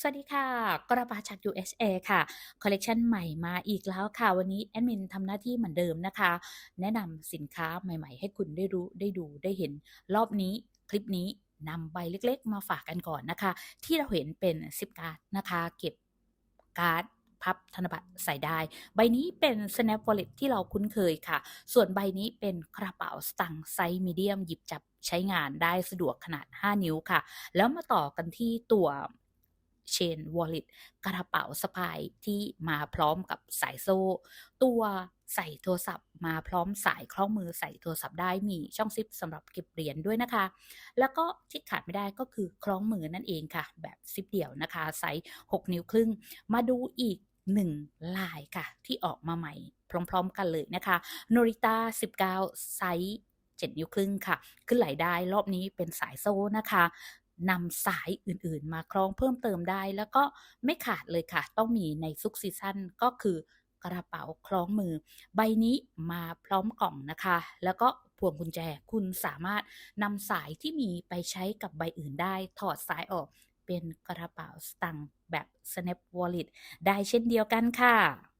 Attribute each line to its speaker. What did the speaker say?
Speaker 1: สวัสดีค่ะ กระปาจาก USA ค่ะ คอลเลกชันใหม่มาอีกแล้วค่ะ วันนี้แอดมินทำหน้าที่เหมือนเดิมนะคะ แนะนำสินค้าใหม่ ๆ ให้คุณได้รู้ได้ดูได้เห็น รอบนี้คลิปนี้นำใบเล็กๆ มาฝากกันก่อนนะคะ ที่เราเห็นเป็นซิปการ์ดนะคะ เก็บการ์ดพับธนบัตรใส่ได้ ใบนี้เป็น Snap Wallet ที่เราคุ้นเคยค่ะ ส่วนใบนี้เป็นกระเป๋าสตางค์ไซส์มีเดียมหยิบจับใช้งานได้สะดวกขนาด 5 นิ้วค่ะ แล้วมาต่อกันที่ตัว Chain Wallet กระเป๋าสะพายที่มาพร้อมกับสายโซ่ ตัวใส่โทรศัพท์ มาพร้อมสายคล้องมือใส่โทรศัพท์ได้มีช่องซิปสำหรับเก็บเหรียญด้วยนะคะ แล้วก็ที่ขาดไม่ได้ก็คือคล้องมือนั่นเองค่ะ แบบซิปเดี่ยวนะคะไซส์6 นิ้วครึ่ง มาดูอีก1ลายค่ะ ที่ออกมาใหม่พร้อม ๆ กันเลยนะคะ Norita 19 ไซส์7นิ้วครึ่งค่ะ ขึ้นไหลได้รอบนี้เป็นสายโซ่นะคะ นำสายอื่นๆ มาคล้องเพิ่มเติมได้ แล้วก็ไม่ขาดเลยค่ะ ต้องมีในทุกซีซันก็คือกระเป๋าคล้องมือ ใบนี้มาพร้อมกล่องนะคะ แล้วก็พวงกุญแจคุณสามารถนำสายที่มีไปใช้กับใบอื่นได้ ถอดสายออกเป็นกระเป๋าสตางค์แบบ Snap Wallet ได้เช่นเดียวกันค่ะ